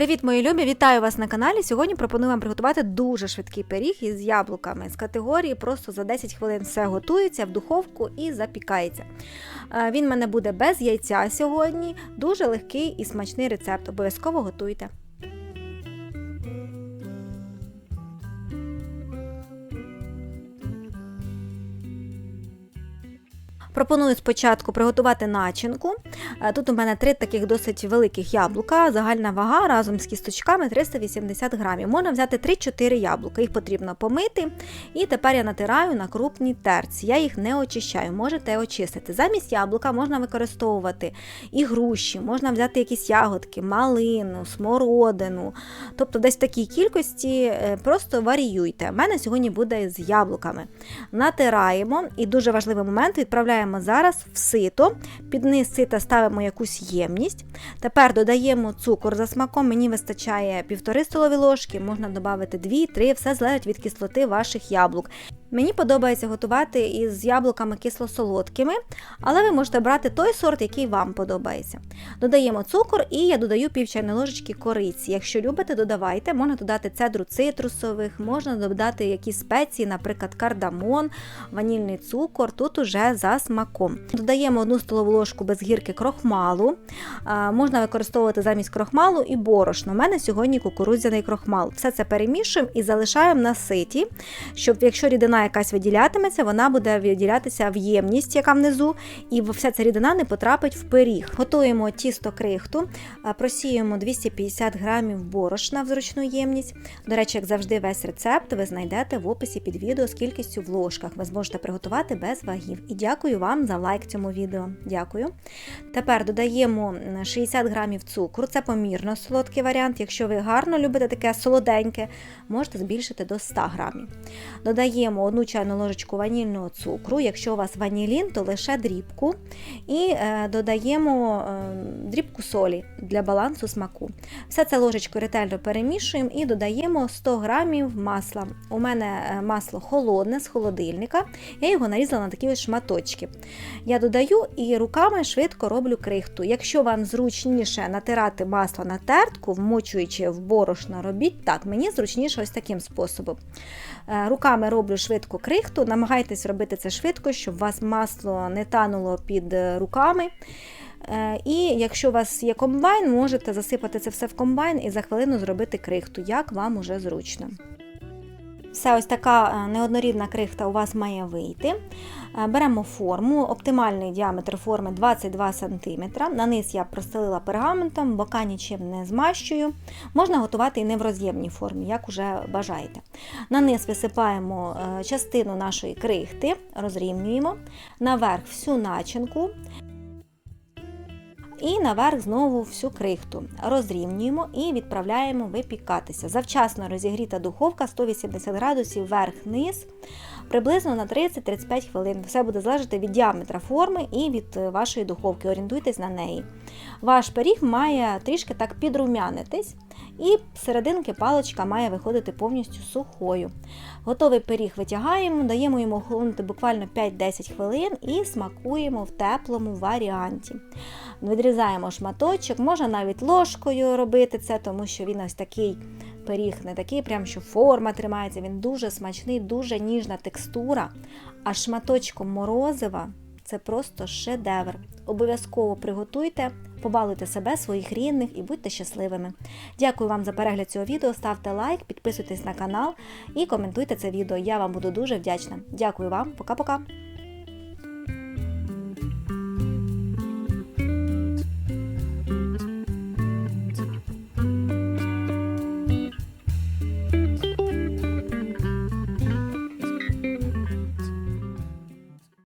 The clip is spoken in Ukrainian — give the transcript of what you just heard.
Привіт, мої любі! Вітаю вас на каналі. Сьогодні пропоную вам приготувати дуже швидкий пиріг із яблуками з категорії просто за 10 хвилин все готується в духовку і запікається. Е, Він в мене буде без яйця сьогодні. Дуже легкий і смачний рецепт. Обов'язково готуйте. Пропоную спочатку приготувати начинку. Е, Тут у мене три таких досить великих яблука. Загальна вага разом з кісточками 380 грамів. Можна взяти 3-4 яблука. Їх потрібно помити. І тепер я натираю на крупній терці. Я їх не очищаю, можете очистити. Замість яблука можна використовувати і груші, можна взяти якісь ягодки, малину, смородину. Тобто десь в такій кількості е, просто варіюйте. У мене сьогодні буде з яблуками. Натираємо і дуже важливий момент відправляємо зараз в сито. Під низ сита ставимо якусь ємність. Тепер додаємо цукор за смаком. Мені вистачає 1,5 столові ложки, можна додати 2-3, все залежить від кислоти ваших яблук. Мені подобається готувати із яблуками кисло-солодкими, але ви можете брати той сорт, який вам подобається. Додаємо цукор і я додаю пів чайної ложечки кориці. Якщо любите, додавайте, можна додати цедру цитрусових, можна додати якісь спеції, наприклад, кардамон, ванільний цукор, тут уже за смаком. Додаємо одну столову ложку без гірки крохмалу. Можна використовувати замість крохмалу і борошно. У мене сьогодні кукурудзяний крохмал. Все це перемішуємо і залишаємо на ситі, щоб якщо рідина якась виділятиметься, вона буде виділятися в ємність, яка внизу, і вся ця рідина не потрапить в пиріг. Готуємо тісто крихту, а, просіюємо 250 грамів борошна в зручну ємність. До речі, як завжди, весь рецепт ви знайдете в описі під відео з кількістю в ложках. Ви зможете приготувати без вагів. І дякую вам за лайк цьому відео. Дякую. Тепер додаємо 60 грамів цукру, це помірно солодкий варіант. Якщо ви гарно любите таке солоденьке, можете збільшити до 100 грамів. Додаємо одну чайну ложечку ванільного цукру. Якщо у вас ванілін, то лише дрібку. І е, додаємо е, дрібку солі для балансу смаку. Все це ложечкою ретельно перемішуємо і додаємо 100 грамів масла. У мене е, масло холодне з холодильника, я його нарізала на такі ось шматочки. Я додаю і руками швидко роблю крихту. Якщо вам зручніше натирати масло на тертку, вмочуючи в борошно, робіть так. Мені зручніше ось таким способом. Руками роблю швидко крихту, намагайтесь робити це швидко, щоб у вас масло не тануло під е, руками. Е, І якщо у вас є комбайн, можете засипати це все в комбайн і за хвилину зробити крихту, як вам уже зручно. Все, ось така е, неоднорідна крихта у вас має вийти. Е, Беремо форму, оптимальний діаметр форми 22 см. На низ я простелила пергаментом, бока нічим не змащую. Можна готувати і не в роз'ємній формі, як уже бажаєте. На низ висипаємо е, частину нашої крихти, розрівнюємо, наверх всю начинку. І наверх знову всю крихту розрівнюємо і відправляємо випікатися. Завчасно розігріта духовка 180 градусів вверх-низ, приблизно на 30-35 хвилин. Все буде залежати від діаметра форми і від е, вашої духовки. Орієнтуйтесь на неї. Ваш пиріг має трішки так підрумянитись, і серединки паличка має виходити повністю сухою. Готовий пиріг витягаємо, даємо йому охолонути буквально 5-10 хвилин і смакуємо в теплому варіанті. Відрізаємо шматочок, можна навіть ложкою робити це, тому що він ось такий пиріг, не такий, прям що форма тримається. Він дуже смачний, дуже ніжна текстура. А шматочком морозива це просто шедевр. Обов'язково приготуйте, побалуйте себе, своїх рідних і будьте щасливими. Дякую вам за перегляд цього відео. Ставте лайк, підписуйтесь на канал і коментуйте це відео. Я вам буду дуже вдячна. Дякую вам, пока-пока!